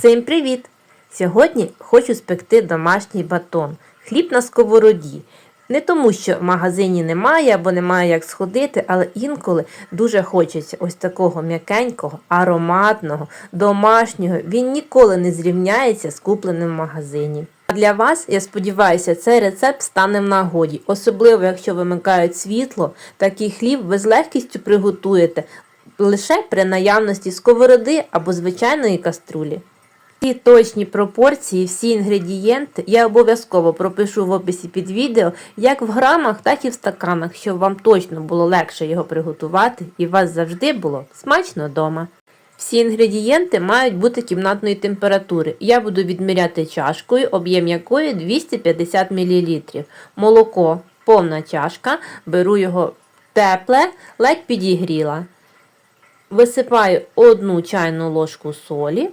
Всім привіт! Сьогодні хочу спекти домашній батон. Хліб на сковороді. Не тому, що в магазині немає або немає як сходити, але інколи дуже хочеться ось такого м'якенького, ароматного, домашнього. Він ніколи не зрівняється з купленим в магазині. А для вас, я сподіваюся, цей рецепт стане в нагоді. Особливо, якщо вимикають світло, такий хліб ви з легкістю приготуєте лише при наявності сковороди або звичайної каструлі. Всі точні пропорції, всі інгредієнти я обов'язково пропишу в описі під відео, як в грамах, так і в стаканах, щоб вам точно було легше його приготувати і у вас завжди було смачно вдома. Всі інгредієнти мають бути кімнатної температури. Я буду відміряти чашкою, об'єм якої 250 мл. Молоко повна чашка, беру його тепле, ледь підігріла. Висипаю одну чайну ложку солі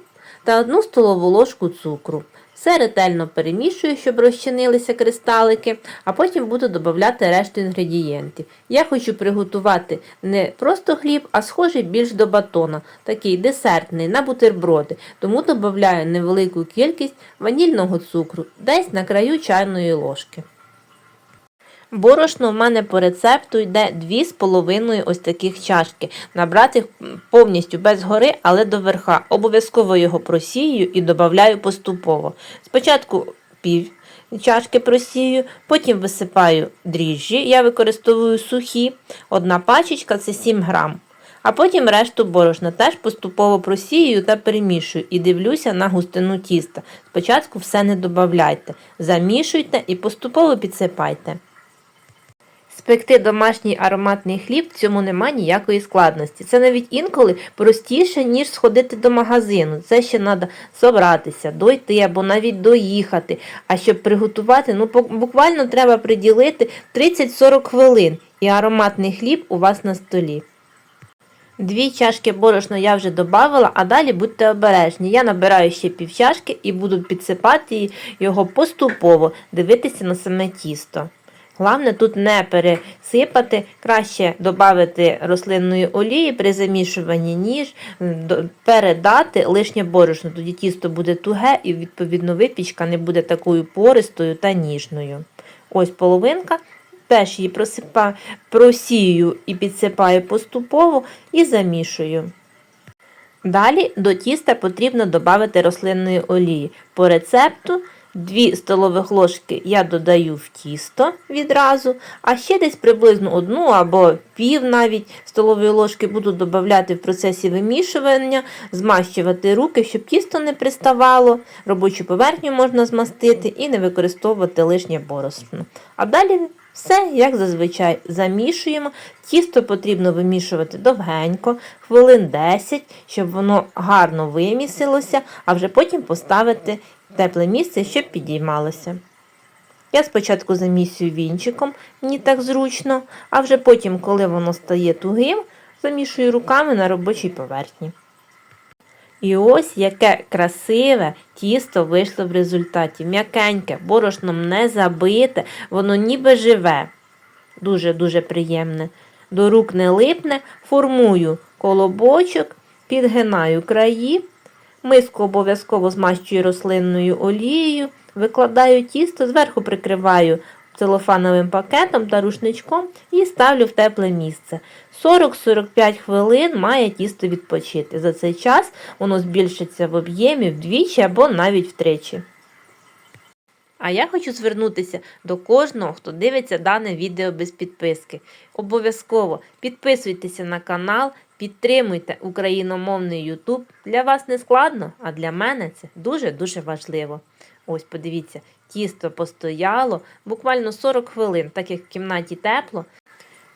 та одну столову ложку цукру. Все ретельно перемішую, щоб розчинилися кристалики, а потім буду додавати решту інгредієнтів. Я хочу приготувати не просто хліб, а схожий більш до батона, такий десертний на бутерброди, тому додаю невелику кількість ванільного цукру, десь на краю чайної ложки. Борошно в мене по рецепту йде 2,5 ось таких чашки. Набрати їх повністю без гори, але до верха. Обов'язково його просію і додаю поступово. Спочатку пів чашки просію, потім висипаю дріжджі. Я використовую сухі, одна пачечка це 7 грам. А потім решту борошна теж поступово просію та перемішую і дивлюся на густину тіста. Спочатку все не додавайте, замішуйте і поступово підсипайте. Спекти домашній ароматний хліб в цьому нема ніякої складності. Це навіть інколи простіше, ніж сходити до магазину. Це ще треба собратися, дойти або навіть доїхати. А щоб приготувати, ну буквально треба приділити 30-40 хвилин, і ароматний хліб у вас на столі. Дві чашки борошна я вже додавала, а далі будьте обережні. Я набираю ще пів чашки і буду підсипати його поступово, дивитися на саме тісто. Головне тут не пересипати, краще додати рослинної олії при замішуванні, ніж передати лишнє борошно. Тоді тісто буде туге і, відповідно, випічка не буде такою пористою та ніжною. Ось половинка. Теж її просипаю, просію і підсипаю поступово і замішую. Далі до тіста потрібно додати рослинної олії. По рецепту 2 столових ложки я додаю в тісто відразу, а ще десь приблизно одну або пів навіть столової ложки буду додати в процесі вимішування, змащувати руки, щоб тісто не приставало, робочу поверхню можна змастити і не використовувати лишнє борошно. А далі все, як зазвичай, замішуємо. Тісто потрібно вимішувати довгенько, хвилин 10, щоб воно гарно вимісилося, а вже потім поставити тепле місце, щоб підіймалося. Я спочатку замісюю вінчиком, мені так зручно, а вже потім, коли воно стає тугим, замішую руками на робочій поверхні. І ось яке красиве тісто вийшло в результаті. М'якеньке, борошном не забите, воно ніби живе. Дуже-дуже приємне. До рук не липне, формую колобочок, підгинаю краї. Миску обов'язково змащую рослинною олією, викладаю тісто, зверху прикриваю целофановим пакетом та рушничком і ставлю в тепле місце. 40-45 хвилин має тісто відпочити. За цей час воно збільшиться в об'ємі вдвічі або навіть втричі. А я хочу звернутися до кожного, хто дивиться дане відео без підписки. Обов'язково підписуйтеся на канал, підтримуйте україномовний YouTube. Для вас не складно, а для мене це дуже-дуже важливо. Ось, подивіться, тісто постояло буквально 40 хвилин, так як в кімнаті тепло.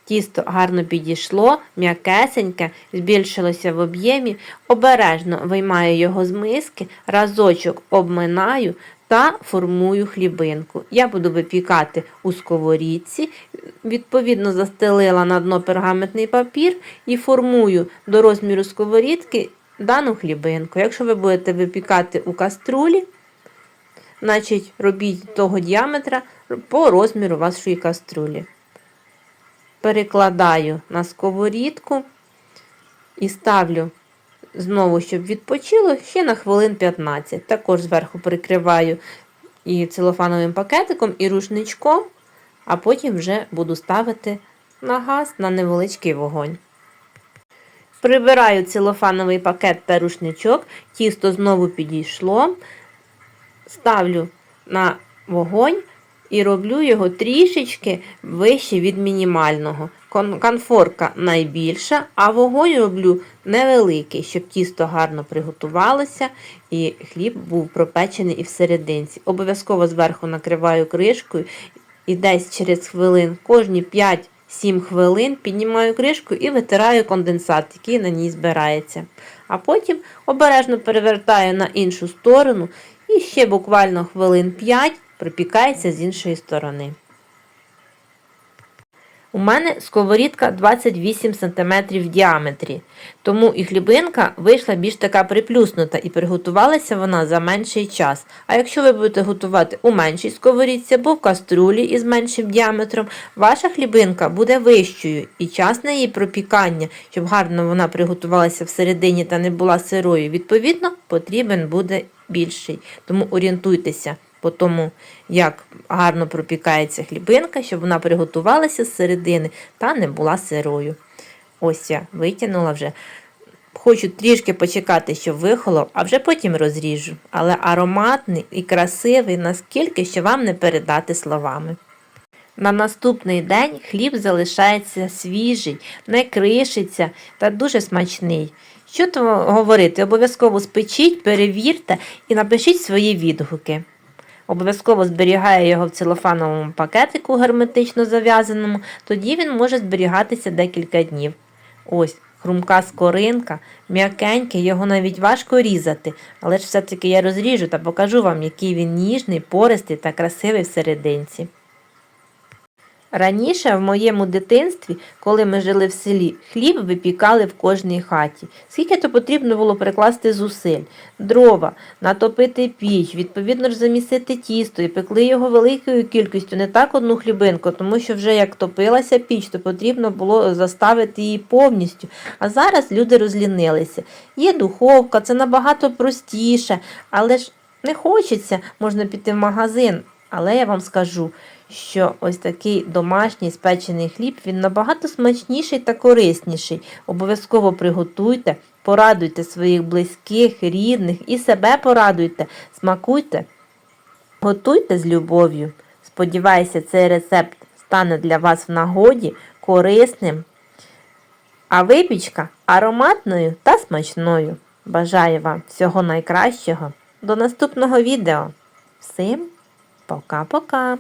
Тісто гарно підійшло, м'якесеньке, збільшилося в об'ємі, обережно виймаю його з миски, разочок обминаю та формую хлібинку. Я буду випікати у сковорідці, відповідно, застелила на дно пергаментний папір і формую до розміру сковорідки дану хлібинку. Якщо ви будете випікати у каструлі, значить робіть того діаметра по розміру вашої каструлі. Перекладаю на сковорідку і ставлю знову, щоб відпочило, ще на хвилин 15. Також зверху прикриваю і целофановим пакетиком, і рушничком, а потім вже буду ставити на газ на невеличкий вогонь. Прибираю целофановий пакет та рушничок, тісто знову підійшло, ставлю на вогонь і роблю його трішечки вище від мінімального. Кон- Конфорка найбільша, а вогонь роблю невеликий, щоб тісто гарно приготувалося і хліб був пропечений і всерединці. Обов'язково зверху накриваю кришкою і десь через хвилин, кожні 5-7 хвилин піднімаю кришку і витираю конденсат, який на ній збирається. А потім обережно перевертаю на іншу сторону і ще буквально хвилин 5 припікається з іншої сторони. У мене сковорідка 28 см в діаметрі, тому і хлібинка вийшла більш така приплюснута і приготувалася вона за менший час. А якщо ви будете готувати у меншій сковорідці або в каструлі із меншим діаметром, ваша хлібинка буде вищою і час на її пропікання, щоб гарно вона приготувалася всередині та не була сирою, відповідно, потрібен буде більший. Тому орієнтуйтеся по тому, як гарно пропікається хлібинка, щоб вона приготувалася з середини та не була сирою. Ось я витягнула вже. Хочу трішки почекати, щоб вихолов, а вже потім розріжу. Але ароматний і красивий, наскільки що вам не передати словами. На наступний день хліб залишається свіжий, не кришиться та дуже смачний. Що то говорити? Обов'язково спечіть, перевірте і напишіть свої відгуки. Обов'язково зберігає його в целофановому пакетику герметично зав'язаному, тоді він може зберігатися декілька днів. Ось, хрумка скоринка, м'якенький, його навіть важко різати, але ж все-таки я розріжу та покажу вам, який він ніжний, пористий та красивий всерединці. Раніше, в моєму дитинстві, коли ми жили в селі, хліб випікали в кожній хаті. Скільки то потрібно було прикласти зусиль, дрова, натопити піч, відповідно ж замісити тісто і пекли його великою кількістю, не так одну хлібинку, тому що вже як топилася піч, то потрібно було заставити її повністю. А зараз люди розлінилися. Є духовка, це набагато простіше, але ж не хочеться, можна піти в магазин. Але я вам скажу, що ось такий домашній спечений хліб, він набагато смачніший та корисніший. Обов'язково приготуйте, порадуйте своїх близьких, рідних і себе порадуйте, смакуйте, готуйте з любов'ю. Сподіваюся, цей рецепт стане для вас в нагоді, корисним, а випічка ароматною та смачною. Бажаю вам всього найкращого. До наступного відео. Всім пока-пока!